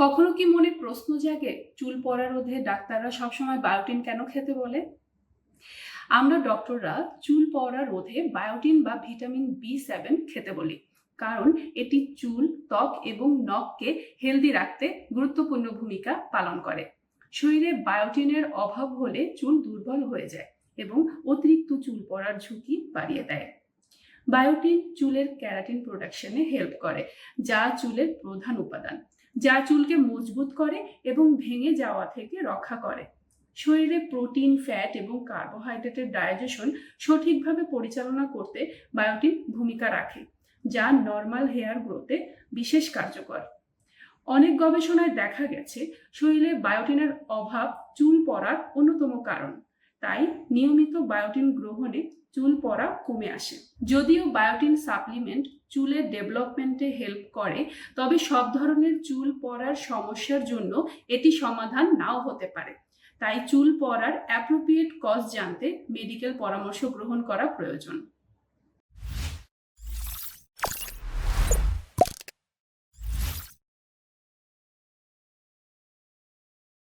কখনো কি মনে প্রশ্ন জাগে, চুল পড়া রোধে ডাক্তাররা সবসময় বায়োটিন কেন খেতে বলে? আমরা ডক্টররা চুল পড়া রোধে বায়োটিন বা ভিটামিন বি সেভেন খেতে বলি, কারণ এটি চুল, ত্বক এবং নখকে হেলদি রাখতে গুরুত্বপূর্ণ ভূমিকা পালন করে। শরীরে বায়োটিনের অভাব হলে চুল দুর্বল হয়ে যায় এবং অতিরিক্ত চুল পড়ার ঝুঁকি বাড়িয়ে দেয়। বায়োটিন চুলের ক্যারাটিন প্রোডাকশনে হেল্প করে, যা চুলের প্রধান উপাদান। যা চুলকে মজবুত করে এবং ভেঙে যাওয়া থেকে রক্ষা করে। শরীরে প্রোটিন, ফ্যাট এবং কার্বোহাইড্রেটের ডাইজেশন সঠিকভাবে পরিচালনা করতে বায়োটিন ভূমিকা রাখে, যা নর্মাল হেয়ার গ্রোথে বিশেষ কার্যকর। অনেক গবেষণায় দেখা গেছে, শরীরে বায়োটিনের অভাব চুল পড়ার অন্যতম কারণ। তাই নিয়মিত বায়োটিন গ্রহণে চুল পড়া কমে আসে। যদিও বায়োটিন সাপ্লিমেন্ট চুলের ডেভেলপমেন্টে হেল্প করে, তবে সব ধরনের চুল পড়ার সমস্যার জন্য এটি সমাধান নাও হতে পারে। তাই চুল পড়ার অ্যাপ্রোপ্রিয়েট কজ জানতে মেডিকেল পরামর্শ গ্রহণ করা প্রয়োজন।